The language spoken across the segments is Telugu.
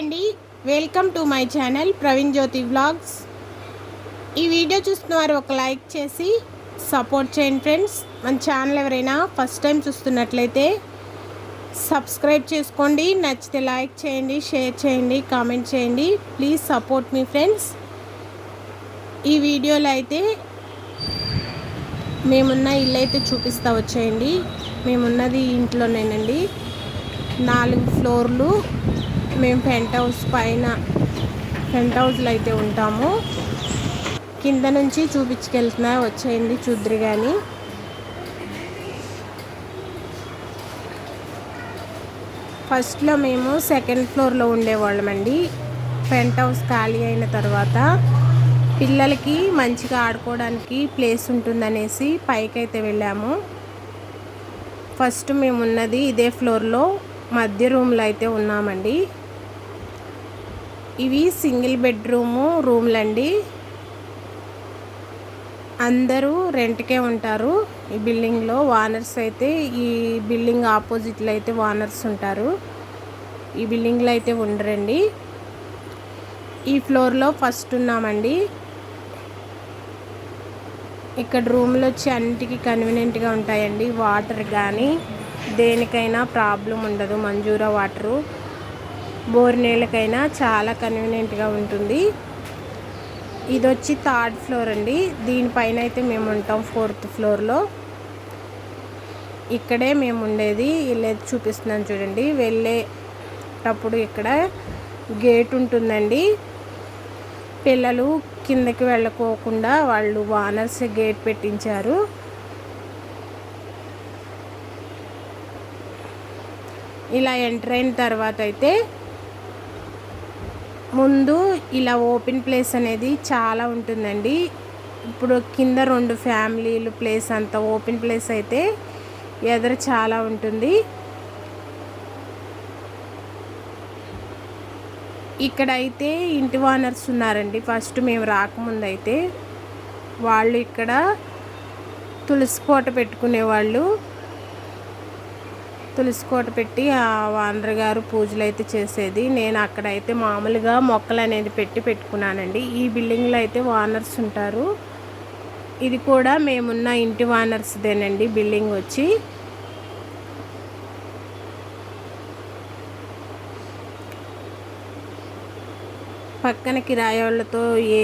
అండి. Welcome to my channel Praveen Jyothi vlogs ఈ వీడియో చూస్తున్న వారు ఒక లైక్ చేసి సపోర్ట్ చేయండి ఫ్రెండ్స్ మన ఛానల్ ఎవరైనా ఫస్ట్ టైం చూస్తున్నట్లయితే సబ్స్క్రైబ్ చేసుకోండి. నచ్చితే లైక్ చేయండి షేర్ చేయండి కామెంట్ చేయండి. ప్లీజ్ సపోర్ట్ మీ ఫ్రెండ్స్ ఈ వీడియోలో అయితే మేమున్న ఇల్లు అయితే చూపిస్తా వచ్చేయండి. మేమున్నది ఇంట్లోనేనండి. నాలుగు ఫ్లోర్లు. మేము పెంట్ హౌస్ పైన పెంట్ హౌస్లో అయితే ఉంటాము. కింద నుంచి చూపించుకెళ్తున్నా వచ్చేయండి చూద్దరు కానీ ఫస్ట్లో మేము సెకండ్ ఫ్లోర్లో ఉండేవాళ్ళమండి. పెంట్ హౌస్ ఖాళీ అయిన తర్వాత పిల్లలకి మంచిగా ఆడుకోవడానికి ప్లేస్ ఉంటుందనేసి పైకైతే వెళ్ళాము. ఫస్ట్ మేము ఉన్నది ఇదే ఫ్లోర్లో మధ్య రూమ్లో అయితే ఉన్నామండి. ఇవి సింగిల్ బెడ్రూము రూమ్లండి. అందరూ రెంట్కే ఉంటారు. ఈ బిల్డింగ్లో వానర్స్ అయితే ఈ బిల్డింగ్ ఆపోజిట్లో అయితే వానర్స్ ఉంటారు. ఈ బిల్డింగ్లో అయితే ఉండరండి. ఈ ఫ్లోర్లో ఫస్ట్ ఉన్నామండి. ఇక్కడ రూమ్లు వచ్చి అన్నిటికీ కన్వీనియంట్గా ఉంటాయండి. వాటర్ కానీ దేనికైనా ప్రాబ్లం ఉండదు. మంజూరా వాటరు. బోర్ నీళ్ళకైనా చాలా కన్వీనియంట్గా ఉంటుంది. ఇది వచ్చి థర్డ్ ఫ్లోర్ అండి. దీనిపైన అయితే మేము ఉంటాం ఫోర్త్ ఫ్లోర్లో. ఇక్కడే మేము ఉండేది. ఇల్లు చూపిస్తున్నాను చూడండి. వెళ్ళేటప్పుడు ఇక్కడ గేట్ ఉంటుందండి. పిల్లలు కిందకి వెళ్ళకోకుండా వాళ్ళు వానర్స్ గేట్ పెట్టించారు. ఇలా ఎంటర్ అయిన తర్వాత అయితే ముందు ఇలా ఓపెన్ ప్లేస్ అనేది చాలా ఉంటుందండి. ఇప్పుడు కింద రెండు ఫ్యామిలీలు ప్లేస్ అంత ఓపెన్ ప్లేస్ అయితే ఎదురు చాలా ఉంటుంది. ఇక్కడ అయితే ఇంటి వానర్స్ ఉన్నారండి. ఫస్ట్ మేము రాకముందు అయితే వాళ్ళు ఇక్కడ తులసి కోట పెట్టుకునేవాళ్ళు. తులసి కోట పెట్టి ఆ వానర్ గారు పూజలు అయితే చేసేది. నేను అక్కడైతే మామూలుగా మొక్కలు అనేది పెట్టి పెట్టుకున్నానండి. ఈ బిల్డింగ్లో అయితే వానర్స్ ఉంటారు. ఇది కూడా మేమున్న ఇంటి వానర్స్దేనండి బిల్డింగ్ వచ్చి. పక్కన కిరాయోళ్ళతో ఏ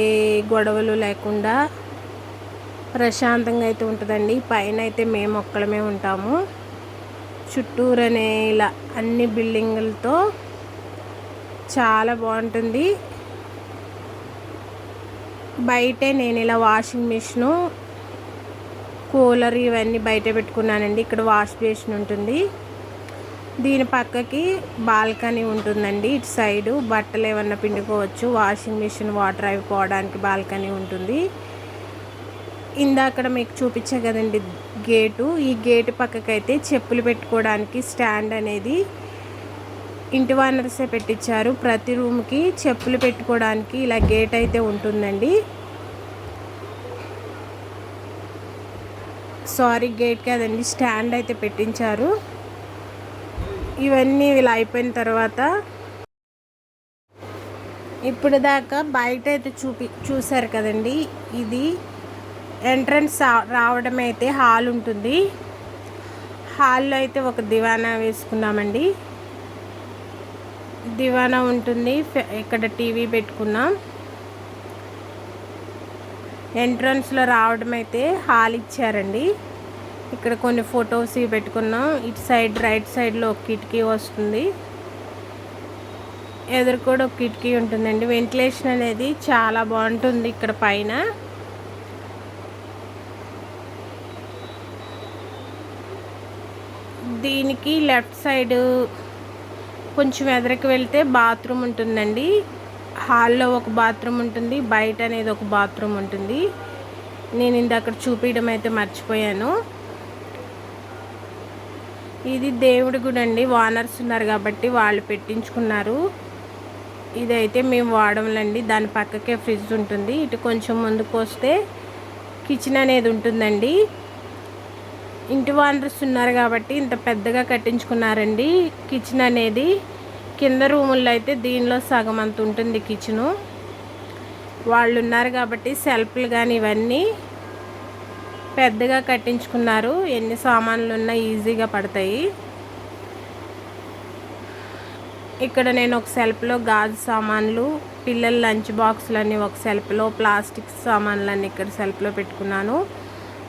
గొడవలు లేకుండా ప్రశాంతంగా అయితే ఉంటుందండి. పైన అయితే మేము ఒక్కడమే ఉంటాము. చుట్టూరనే ఇలా అన్ని బిల్డింగులతో చాలా బాగుంటుంది. బయటే నేను ఇలా వాషింగ్ మిషను కూలర్ ఇవన్నీ బయట పెట్టుకున్నానండి. ఇక్కడ వాష్ బేసిన్ ఉంటుంది. దీని పక్కకి బాల్కనీ ఉంటుందండి ఇటు సైడు. బట్టలు ఏమన్నా పిండుకోవచ్చు. వాషింగ్ మిషన్ వాటర్ అయిపోవడానికి బాల్కనీ ఉంటుంది. ఇందాక మీకు చూపించా కదండి గేటు ఈ గేటు పక్కకైతే చెప్పులు పెట్టుకోవడానికి స్టాండ్ అనేది ఇంటి వానర్సే పెట్టించారు ప్రతి రూమ్కి చెప్పులు పెట్టుకోవడానికి ఇలా గేట్ అయితే ఉంటుందండి. సారీ గేట్ కదండి స్టాండ్ అయితే పెట్టించారు. ఇవన్నీ ఇలా అయిపోయిన తర్వాత ఇప్పుడు దాకా బయట అయితే చూపి చూసారు కదండి. ఇది ఎంట్రన్స్ రావడం అయితే హాల్ ఉంటుంది. హాల్లో అయితే ఒక దివానా వేసుకున్నామండి. దివానా ఉంటుంది. ఇక్కడ టీవీ పెట్టుకున్నాం. ఎంట్రన్స్లో రావడం అయితే హాల్ ఇచ్చారండి. ఇక్కడ కొన్ని ఫొటోస్ పెట్టుకున్నాం. ఇటు సైడ్ రైట్ సైడ్లో ఒక కిటికీ వస్తుంది. ఎదురు కూడా ఒక కిటికీ ఉంటుందండి. వెంటిలేషన్ అనేది చాలా బాగుంటుంది ఇక్కడ పైన. దీనికి లెఫ్ట్ సైడ్ కొంచెం ఎదరికి వెళ్తే బాత్రూమ్ ఉంటుందండి. హాల్లో ఒక బాత్రూమ్ ఉంటుంది బయట అనేది ఒక బాత్రూమ్ ఉంటుంది. నేను ఇందాక చూపించడం అయితే మర్చిపోయాను. ఇది దేవుడి గుడి అండి వానర్స్ ఉన్నారు కాబట్టి వాళ్ళు పెట్టించుకున్నారు. ఇదైతే మేము వాడములండి దాని పక్కకే ఫ్రిడ్జ్ ఉంటుంది. ఇటు కొంచెం ముందుకు వస్తే కిచెన్ అనేది ఉంటుందండి. ఇంటి వానర్స్ ఉన్నారు కాబట్టి ఇంత పెద్దగా కట్టించుకున్నారండి. కిచెన్ అనేది కింద రూముల్లో అయితే దీనిలో సగం అంత ఉంటుంది కిచెను. వాళ్ళు ఉన్నారు కాబట్టి సెల్ఫ్లు కానీ ఇవన్నీ పెద్దగా కట్టించుకున్నారు. ఎన్ని సామాన్లు ఉన్నా ఈజీగా పడతాయి. ఇక్కడ నేను ఒక సెల్ఫ్లో గాజు సామాన్లు పిల్లల లంచ్ బాక్సులన్నీ ఒక సెల్ఫ్లో ప్లాస్టిక్ సామాన్లు అన్నీ ఇక్కడ సెల్ఫ్లో పెట్టుకున్నాను.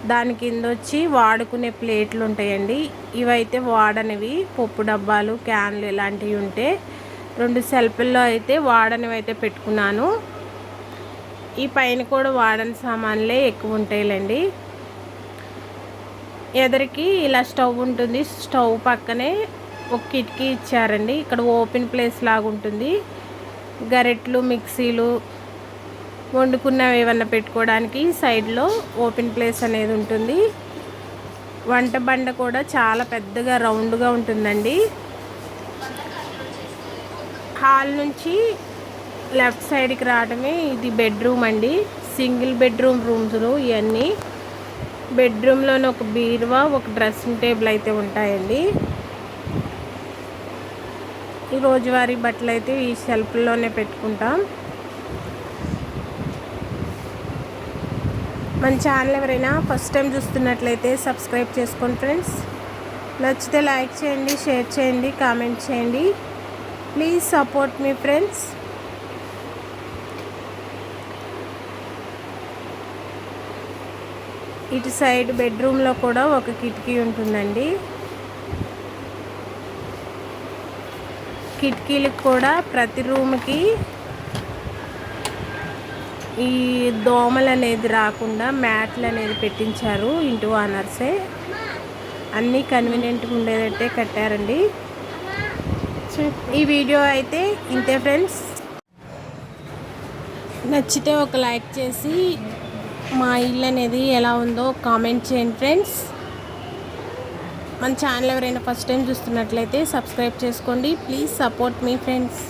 దాని కింద వచ్చి వాడుకునే ప్లేట్లు ఉంటాయండి. ఇవైతే వాడనివి పప్పు డబ్బాలు క్యాన్లు ఇలాంటివి ఉంటే రెండు సెల్ఫ్ల్లో అయితే వాడనివి అయితే పెట్టుకున్నాను. ఈ పైన కూడా వాడని సామాన్లే ఎక్కువ ఉంటాయిలేండి. ఎదరికి ఇలా స్టవ్ ఉంటుంది. స్టవ్ పక్కనే ఒక కిటికీ ఇచ్చారండి. ఇక్కడ ఓపెన్ ప్లేస్ లాగా ఉంటుంది గరెట్లు మిక్సీలు వండుకున్నవి ఏమన్నా పెట్టుకోవడానికి. సైడ్లో ఓపెన్ ప్లేస్ అనేది ఉంటుంది. వంట బండ కూడా చాలా పెద్దగా రౌండ్గా ఉంటుందండి. హాల్ నుంచి లెఫ్ట్ సైడ్కి రావడమే ఇది బెడ్రూమ్ అండి. సింగిల్ బెడ్రూమ్ రూమ్స్ ఇవన్నీ బెడ్రూమ్లోనే ఒక బీరువా ఒక డ్రెస్సింగ్ టేబుల్ అయితే ఉంటాయండి. ఈ రోజువారీ బట్టలు అయితే ఈ షెల్ఫ్లోనే పెట్టుకుంటాం. మన ఛానల్ ఎవరైనా ఫస్ట్ టైం చూస్తున్నట్లయితే సబ్స్క్రైబ్ చేసుకోండి ఫ్రెండ్స్. నచ్చితే లైక్ చేయండి షేర్ చేయండి కామెంట్ చేయండి. ప్లీజ్ సపోర్ట్ మీ ఫ్రెండ్స్. ఇటు సైడ్ బెడ్రూమ్లో కూడా ఒక కిటికీ ఉంటుందండి. కిటికీలకు కూడా ప్రతి రూమ్కి ఈ దోమలు అనేది రాకుండా మ్యాట్లు అనేది పెట్టించారు ఇంటి ఓనర్సే. అన్నీ కన్వీనియంట్గా ఉండేటట్టే కట్టారండి. ఈ వీడియో అయితే ఇంతే ఫ్రెండ్స్. నచ్చితే ఒక లైక్ చేసి మా ఇల్లు అనేది ఎలా ఉందో కామెంట్ చేయండి ఫ్రెండ్స్. మన ఛానల్ ఎవరైనా ఫస్ట్ టైం చూస్తున్నట్లయితే సబ్స్క్రైబ్ చేసుకోండి. ప్లీజ్ సపోర్ట్ మీ ఫ్రెండ్స్.